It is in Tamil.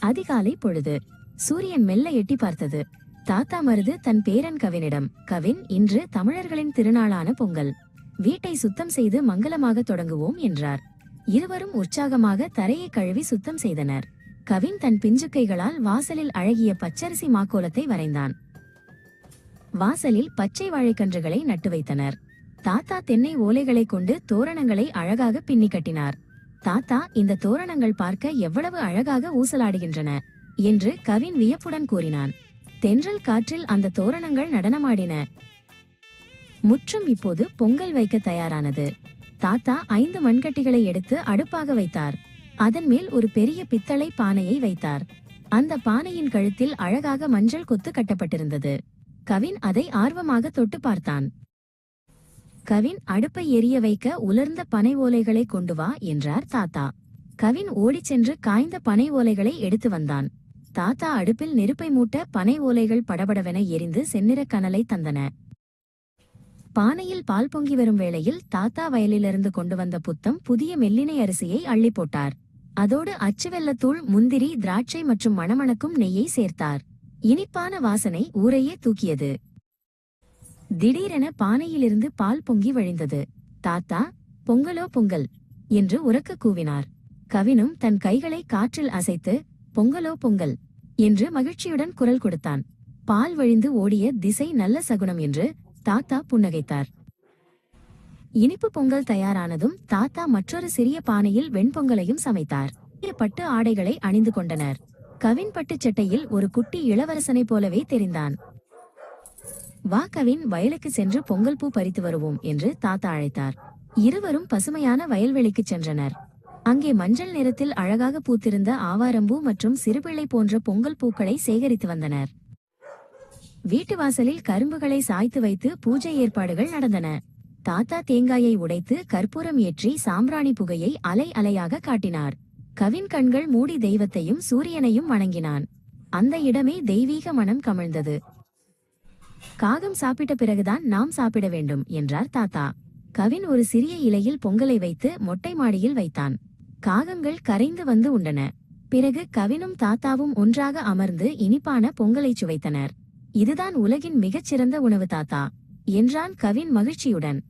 அதிகாலை பொழுது சூரியன் மெல்ல எட்டி பார்த்தது. தாத்தா மருது தன் பேரன் கவினிடம் கவின் இன்று தமிழர்களின் திருநாளான பொங்கல். வீட்டை சுத்தம் செய்து மங்களமாக தொடங்குவோம் என்றார். இருவரும் உற்சாகமாக தரையை கழுவி சுத்தம் செய்தனர். கவின் தன் பிஞ்சுக்கைகளால் வாசலில் அழகிய பச்சரிசி மாக்கோலத்தை வரைந்தான். வாசலில் பச்சை வாழைக்கன்றுகளை நட்டு வைத்தனர். தாத்தா தென்னை ஓலைகளை கொண்டு தோரணங்களை அழகாக பின்னி கட்டினார். தாத்தா இந்த தோரணங்கள் பார்க்க எவ்வளவு அழகாக ஊசலாடுகின்றன என்று கவின் வியப்புடன் கூறினான். தென்றல் காற்றில் அந்த தோரணங்கள் நடனமாடின. முற்றும் இப்போது பொங்கல் வைக்க தயாரானது. தாத்தா ஐந்து மண்கட்டிகளை எடுத்து அடுப்பாக வைத்தார். அதன் மேல் ஒரு பெரிய பித்தளை பானையை வைத்தார். அந்த பானையின் கழுத்தில் அழகாக மஞ்சள் கொத்து கட்டப்பட்டிருந்தது. கவின் அதை ஆர்வமாக தொட்டு பார்த்தான். கவின் அடுப்பை எரிய வைக்க உலர்ந்த பனை ஓலைகளை கொண்டு வா என்றார் தாத்தா. கவின் ஓடிச் சென்று காய்ந்த பனை ஓலைகளை எடுத்து வந்தான். தாத்தா அடுப்பில் நெருப்பை மூட்ட பனை ஓலைகள் படபடவென எரிந்து செந்நிற கனலை தந்தன. பானையில் பால் பொங்கி வரும் வேளையில் தாத்தா வயலிலிருந்து கொண்டு வந்த புத்தம் புதிய மெல்லினை அரிசியை அள்ளி போட்டார். அதோடு அச்சு வெல்லத்தூள் முந்திரி திராட்சை மற்றும் மணமணக்கும் நெய்யை சேர்த்தார். இனிப்பான வாசனை ஊரையே தூக்கியது. திடீரென பானையிலிருந்து பால் பொங்கி வழிந்தது. தாத்தா பொங்கலோ பொங்கல் என்று உறக்க கூவினார். கவினும் தன் கைகளை காற்றில் அசைத்து பொங்கலோ பொங்கல் என்று மகிழ்ச்சியுடன் குரல் கொடுத்தான். பால் வழிந்து ஓடிய திசை நல்ல சகுனம் என்று தாத்தா புன்னகைத்தார். இனிப்பு பொங்கல் தயாரானதும் தாத்தா மற்றொரு சிறிய பானையில் வெண்பொங்கலையும் சமைத்தார். பட்டு ஆடைகளை அணிந்து கொண்டனர். கவின் பட்டுச் சட்டையில் ஒரு குட்டி இளவரசனைப் போலவே தெரிந்தான். வா கவின் வயலுக்கு சென்று பொங்கல் பூ பறித்து வருவோம் என்று தாத்தா அழைத்தார். இருவரும் பசுமையான வயல்வெளிக்குச் சென்றனர். அங்கே மஞ்சள் நிறத்தில் அழகாக பூத்திருந்த ஆவாரம்பூ மற்றும் சிறுபிள்ளை போன்ற பொங்கல் பூக்களை சேகரித்து வந்தனர். வீட்டு வாசலில் கரும்புகளை சாய்த்து வைத்து பூஜை ஏற்பாடுகள் நடந்தன. தாத்தா தேங்காயை உடைத்து கற்பூரம் ஏற்றி சாம்பிராணி புகையை அலை அலையாக காட்டினார். கவின் கண்கள் மூடி தெய்வத்தையும் சூரியனையும் வணங்கினான். அந்த இடமே தெய்வீக மனம் கமிழ்ந்தது. காகம் சாப்பிட்ட பிறகுதான் நாம் சாப்பிட வேண்டும் என்றார் தாத்தா. கவின் ஒரு சிறிய இலையில் பொங்கலை வைத்து மொட்டை மாடியில் வைத்தான். காகங்கள் கரைந்து வந்து உண்டன. பிறகு கவினும் தாத்தாவும் ஒன்றாக அமர்ந்து இனிப்பான பொங்கலை சுவைத்தனர். இதுதான் உலகின் மிகச்சிறந்த உணவு தாத்தா என்றான் கவின் மகிழ்ச்சியுடன்.